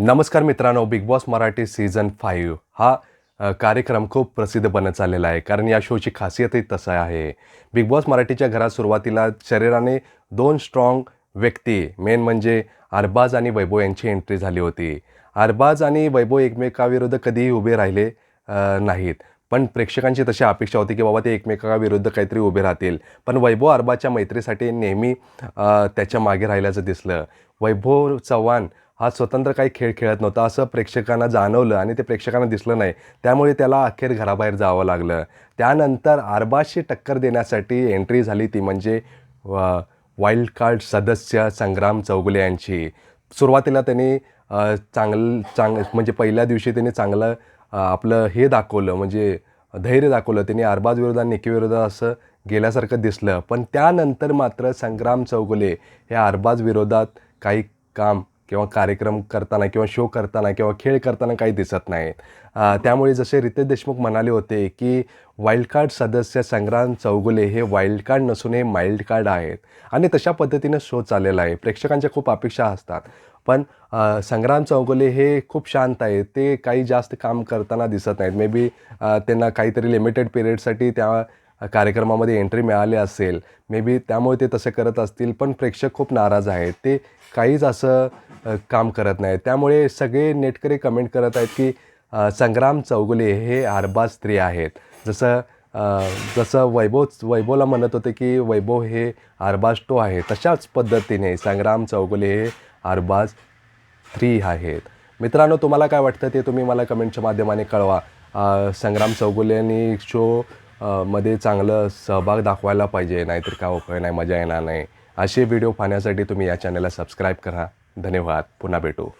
नमस्कार मित्रांनो big boss Marathi season five हा कार्यक्रम खूप प्रसिद्ध बनत चाललेला आहे. कारण या शोची खासियतही तसं आहे. बिग बॉस मराठीच्या घरात सुरुवातीला शरीराने दोन स्ट्रॉंग व्यक्ती मेन म्हणजे अरबाज आणि वैभव यांची एंट्री झाली होती. अरबाज आणि वैभव एकमेकाविरुद्ध कधीही उभे राहिले नाहीत. पण प्रेक्षकांची तशी अपेक्षा होती की बाबा ते एकमेकाविरुद्ध काहीतरी उभे राहतील. पण वैभव अरबाच्या मैत्रीसाठी नेहमी त्याच्यामागे राहिल्याचं दिसलं. वैभव चव्हाण हा स्वतंत्र काही खेळ खेळत नव्हता असं प्रेक्षकांना जाणवलं आणि ते प्रेक्षकांना दिसलं नाही. त्यामुळे त्याला अखेर घराबाहेर जावं लागलं. त्यानंतर अरबाशी टक्कर देण्यासाठी एंट्री झाली ती म्हणजे वाईल्ड कार्ड सदस्य संग्राम चौगुले यांची. सुरुवातीला त्यांनी चांगलं चांग म्हणजे पहिल्या दिवशी त्यांनी चांगलं आपलं हे दाखवलं म्हणजे धैर्य दाखवलं त्यांनी अरबाज विरोधात निकी विरोधात असं गेल्यासारखं दिसलं. पण त्यानंतर मात्र संग्राम चौगुले हे अरबाज विरोधात काही काम किंवा कार्यक्रम करताना किंवा शो करताना किंवा खेळ करताना काही दिसत नाहीत. त्यामुळे जसे रितेश देशमुख म्हणाले होते की वाईल्ड कार्ड सदस्य संग्राम चौगुले हे वाईल्ड कार्ड नसून हे माइल्ड कार्ड आहेत. आणि तशा पद्धतीनं शो चाललेला आहे. प्रेक्षकांच्या खूप अपेक्षा असतात. पण संग्राम चौगुले हे खूप शांत आहेत. ते काही जास्त काम करताना दिसत नाहीत. मे बी त्यांना काहीतरी लिमिटेड पिरियडसाठी त्या कार्यक्रमामध्ये एंट्री मिळाली असेल. मे बी त्यामुळे ते तसं करत असतील. पण प्रेक्षक खूप नाराज आहेत. ते काहीच असं काम करत नाहीत. त्यामुळे सगळे नेटकरे कमेंट करत आहेत की संग्राम चौगुले हे अरबाज स्त्री आहेत. जसं जसं वैभव वैभवला म्हणत होते की वैभव हे अरबाज टो आहे. तशाच पद्धतीने संग्राम चौगुले हे अरबाज थ्री आहेत. मित्रांनो तुम्हाला काय वाटतं ते तुम्ही मला कमेंटच्या माध्यमाने कळवा. संग्राम चौगुल्यांनी शो मध्ये चांगलं सहभाग दाखवायला पाहिजे. नाहीतर काय उपयोग नाही मजा येणार नाही. असे व्हिडिओ पाहण्यासाठी तुम्ही या चॅनलला सबस्क्राईब करा. धन्यवाद. पुन्हा भेटू.